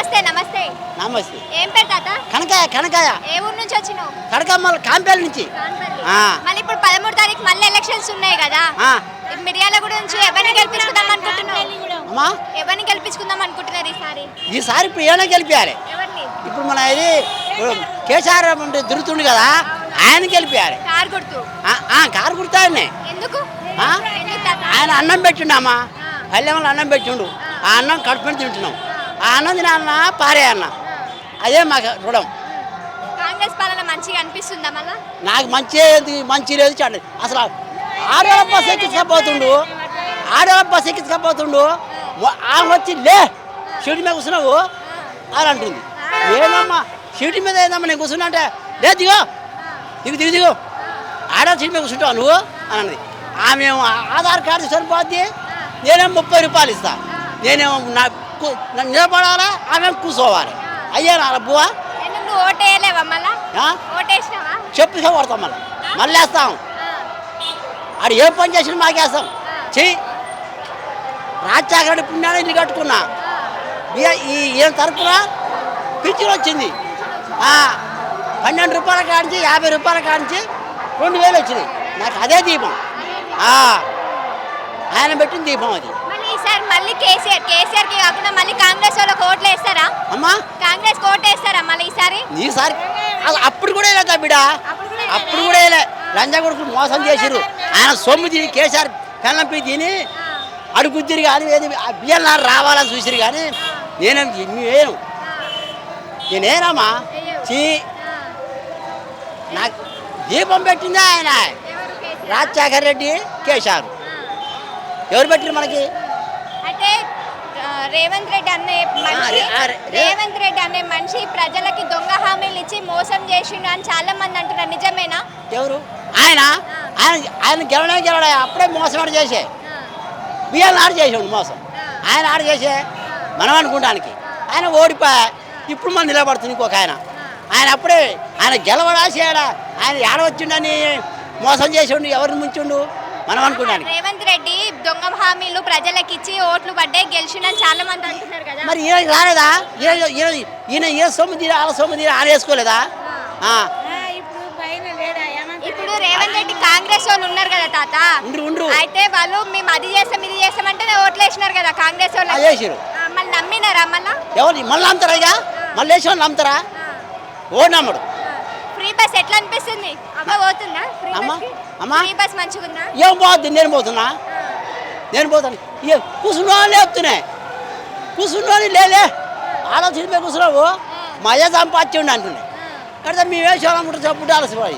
నమస్తే నమస్తే. నమస్తే. ఏం పేరు తాత? కనకాయ కనకాయ. ఏ ఊరు నుంచి వచ్చినావు? కనకమ్మల కాంపేల నుంచి. ఆ. మళ్ళీ ఇప్పుడు పదమూడు తారీఖు మళ్ళీ ఎలక్షన్స్ ఉన్నాయి కదా. ఆ, మిర్యాల గురించి ఎవరిని గెలిపించుకుందాం అనుకుంటున్నావు? అమ్మా. ఎవరిని గెలిపించుకుందాం అనుకుంటున్నారు ఈసారి? ఈసారి ఇప్పుడు ఏమైనా గెలిపించాలి ఎవరిని? ఇప్పుడు మన ఇది ఇప్పుడు కేసీఆర్ ఉంటే దురుతుండు కదా ఆయన గెలిపించాలి కార్ గుర్తు. ఆ, ఆ, కారు కుడతాడనే ఎందుకు? ఆ? ఎందుకు తాత? ఆయన అన్నం పెట్టిండమ్మా ఆ. పల్లెంలో అన్నం పెట్టిండు. ఆ. అన్నం కడుపుని తింటున్నాం. ఆ అన్నం తినాలన్నా పారే అన్న. అదే మాకు రుణం. కాంగ్రెస్ పాలన మంచిగా అనిపిస్తుందా మళ్ళా? నాకు మంచి మంచి లేదు చెడ్డ అసలు ఆడవాళ్ళ బస్సు ఎక్కించకపోతుండు. ఆడవాళ్ళ బస్సు ఎక్కించకపోతుండు. ఆమె వచ్చి లే సీటు మీద కూర్చున్నావు? అని అంటుంది. ఏమమ్మా సీటు మీద ఏందమ్మా నేను కూర్చున్నా అంటే లే దిగో. దిగు దిగు దిగు. ఆడవాళ్ళ సీటు మీద కూర్చుంటావు నువ్వు? అని అన్నది ఆమె ఆధార్ కార్డు సరిపోద్ది? నేనేమో ముప్పై రూపాయలు ఇస్తా. నేనేమో నా నిలబడాలా? ఆమె కూర్చోవాలి. అయ్యా నా బువా ఎందుకు నువ్వు ఓటేయలేవా మళ్ళా? ఆ? ఓటేసినావా? చెప్పు కొడతాం మళ్ళీ. మళ్ళీ వేస్తాం. ఆడు ఏ పని చేసిన మాకేస్తాం. చెయ్యి రాజశేఖర పుణ్యాన్ని ఇల్లు కట్టుకున్నా. ఈ- ఈయన తరపున పింఛన్ వచ్చింది. ఆ, పన్నెండు రూపాయల కాడించి యాభై రూపాయల కాడించి రెండు వేలు వచ్చినాయి. నాకు అదే దీపం. ఆయన పెట్టిన దీపం అది. మళ్ళీ కేసీఆర్ కేసీఆర్కి కాకుండా మళ్ళీ కాంగ్రెస్ వాళ్ళకి ఓట్లు వేస్తారా అమ్మా. కాంగ్రెస్ మళ్ళీ ఈసారి? అప్పుడు కూడా వేయలేదా బిడ్డ అప్పుడు కూడా వేయలే లంజా కొడుకులు మోసం చేసిర్రు. ఆయన సొమ్ము తిని కేసీఆర్ పెళ్ళంపి తిని అడుగుద్దిరి కానీ ఏది బియ్యం రావాలని చూసిరు కానీ నేనేం నేను నేనేనమ్మా చీ. నాకు దీపం పెట్టిందే ఆయన? రాజశేఖర్ రెడ్డి కేసీఆర్. ఎవరు పెట్టిరు మనకి? రేవంత్ రెడ్డి అనే మనిషి రేవంత్ రెడ్డి అనే మనిషి ప్రజలకి దొంగ హామీలు ఇచ్చి మోసం చేసిండు అని చాలా మంది అంటున్నారు. నిజమేనా? ఎవరు? ఆయన? ఆయన ఆయన గెలవడే గెలవడా? అప్పుడే మోసం ఆడు చేసే. బియ్యం ఆడు చేసాడు మోసం. ఆయన ఆడు చేసే మనం అనుకుంటానికి. ఆయన ఓడిపోయా. ఇప్పుడు మనం నిలబడుతుంది ఇంకొక ఆయన. ఆయన అప్పుడే ఆయన గెలవడా చేయడా? ఆయన ఏడ వచ్చిండని మోసం చేసిండు ఎవరిని ముంచుండు? మనం అనుకుంటానికి రేవంత్ రెడ్డి దొంగ హామీలు ప్రజలకు ఇచ్చి ఓట్లు పడ్డాయి గెలిచిండని చాలా మంది అంటున్నారు కదా. మరి ఈయన రాలేదా? ఈయన ఈయన ఈయన ఏ సొమ్ము తీరా వాళ్ళ సొమ్ము తీరా ఆయన వేసుకోలేదా ఆ, ఇప్పుడు రేవంత్ రెడ్డి కాంగ్రెస్ వాళ్ళు ఉన్నారు కదా తాత? అయితే వాళ్ళు మేము అది చేస్తాం ఇది చేస్తామంటే ఓట్లు వేసినారు కదా కాంగ్రెస్ ఆ, వాళ్ళు వేసిరు మళ్ళీ నమ్మినారా మళ్ళా? ఎవరు? మళ్ళీ నమ్ముతారా ఇక? మళ్ళీ వేసి వాళ్ళు నమ్ముతారా ఓడి నమ్మడు బస్ ఎట్లా అనిపిస్తుంది? అమ్మ పోతుందా? ఫ్రీ అమ్మా, బస్ అమ్మా. ఫ్రీ బస్ మంచిగుందా? ఏం నేను పోతున్నా. నేను పోతాను ఏ కూర్చున్నా లేపుతున్నాయి కూర్చున్నాను లేలే. ఆలోచన మీద కూర్చున్నావు మా అయ్య సంపాదించండి అంటున్నాయి కడితే మేము వేసేవాళ్ళం చెప్పుంటే అలసిపోయి